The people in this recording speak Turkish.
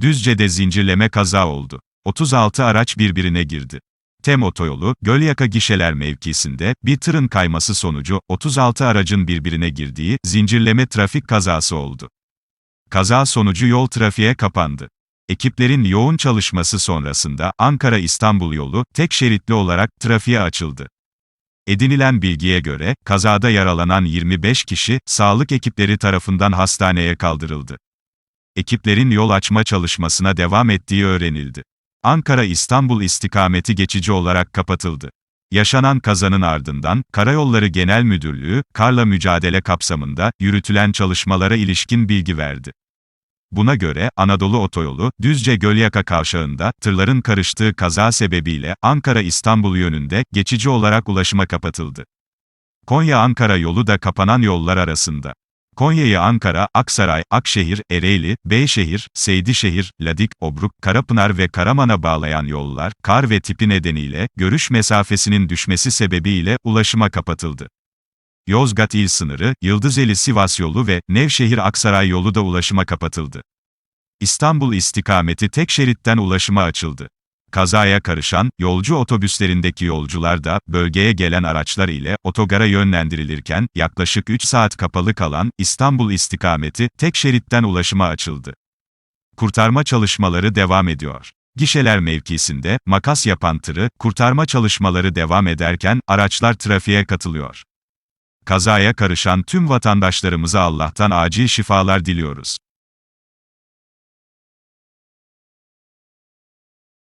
Düzce'de zincirleme kaza oldu. 36 araç birbirine girdi. Tem otoyolu, Gölyaka gişeler mevkisinde, bir tırın kayması sonucu, 36 aracın birbirine girdiği, zincirleme trafik kazası oldu. Kaza sonucu yol trafiğe kapandı. Ekiplerin yoğun çalışması sonrasında, Ankara-İstanbul yolu, tek şeritli olarak, trafiğe açıldı. Edinilen bilgiye göre, kazada yaralanan 25 kişi, sağlık ekipleri tarafından hastaneye kaldırıldı. Ekiplerin yol açma çalışmasına devam ettiği öğrenildi. Ankara-İstanbul istikameti geçici olarak kapatıldı. Yaşanan kazanın ardından, Karayolları Genel Müdürlüğü, karla mücadele kapsamında, yürütülen çalışmalara ilişkin bilgi verdi. Buna göre, Anadolu Otoyolu, Düzce-Gölyaka kavşağında, tırların karıştığı kaza sebebiyle, Ankara-İstanbul yönünde, geçici olarak ulaşıma kapatıldı. Konya-Ankara yolu da kapanan yollar arasında. Konya'yı Ankara, Aksaray, Akşehir, Ereğli, Beyşehir, Seydişehir, Ladik, Obruk, Karapınar ve Karaman'a bağlayan yollar, kar ve tipi nedeniyle, görüş mesafesinin düşmesi sebebiyle, ulaşıma kapatıldı. Yozgat il sınırı, Yıldızeli-Sivas yolu ve Nevşehir-Aksaray yolu da ulaşıma kapatıldı. İstanbul istikameti tek şeritten ulaşıma açıldı. Kazaya karışan, yolcu otobüslerindeki yolcular da, bölgeye gelen araçlar ile, otogara yönlendirilirken, yaklaşık 3 saat kapalı kalan, İstanbul istikameti, tek şeritten ulaşıma açıldı. Kurtarma çalışmaları devam ediyor. Gişeler mevkisinde, makas yapan tırı, kurtarma çalışmaları devam ederken, araçlar trafiğe katılıyor. Kazaya karışan tüm vatandaşlarımıza Allah'tan acil şifalar diliyoruz.